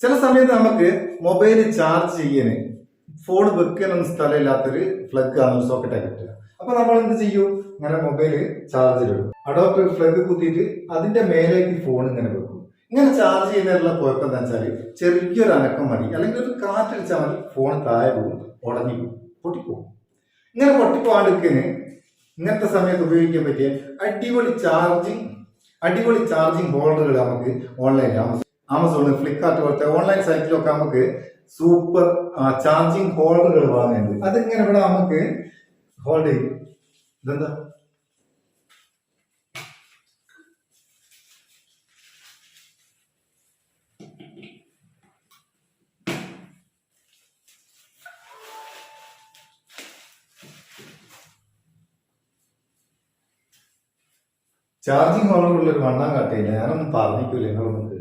ചില സമയത്ത് നമുക്ക് മൊബൈൽ ചാർജ് ചെയ്യാന് ഫോൺ വെക്കാനൊന്നും സ്ഥലമില്ലാത്തൊരു ഫ്ലഗ് ആണ് സോക്കറ്റായി കിട്ടുക. അപ്പൊ നമ്മൾ എന്ത് ചെയ്യും? ഇങ്ങനെ മൊബൈൽ ചാർജിലിടും അഡോപ്റ്റർ ഫ്ലഗ് കുത്തിയിട്ട് അതിന്റെ മേലേക്ക് ഫോൺ ഇങ്ങനെ വെക്കും. ഇങ്ങനെ ചാർജ് ചെയ്യുന്നതിനുള്ള കുഴപ്പം എന്താ വെച്ചാൽ ചെറിയൊരു അനക്കം മതി. അല്ലെങ്കിൽ ഒരു കാറ്റടിച്ചാൽ മതി ഫോൺ താഴെ പോകും ഉടഞ്ഞു പോകും പൊട്ടിപ്പോകും. ഇങ്ങനെ പൊട്ടിപ്പോകാണ്ടിരിക്കന് ഇങ്ങനത്തെ സമയത്ത് ഉപയോഗിക്കാൻ പറ്റിയ അടിപൊളി ചാർജിങ് അടിപൊളി ചാർജിങ് ഹോൾഡറുകൾ നമുക്ക് ഓൺലൈനിൽ ആമസോൺ ആമസോൺ ഫ്ലിപ്കാർട്ട് പോലത്തെ ഓൺലൈൻ സൈറ്റിലൊക്കെ നമുക്ക് സൂപ്പർ ചാർജിങ് ഹോൾഡറുകൾ വാങ്ങുന്നുണ്ട് അതിങ്ങനെ ഇവിടെ നമുക്ക് ഹോൾഡ് ചെയ്യും. ഇതെന്താ? ചാർജിങ് ഹോൾഡറുള്ള ഒരു വണ്ണം കാട്ടിയില്ല. ഞാനൊന്നും പറഞ്ഞിട്ടില്ല നിങ്ങളൊന്നും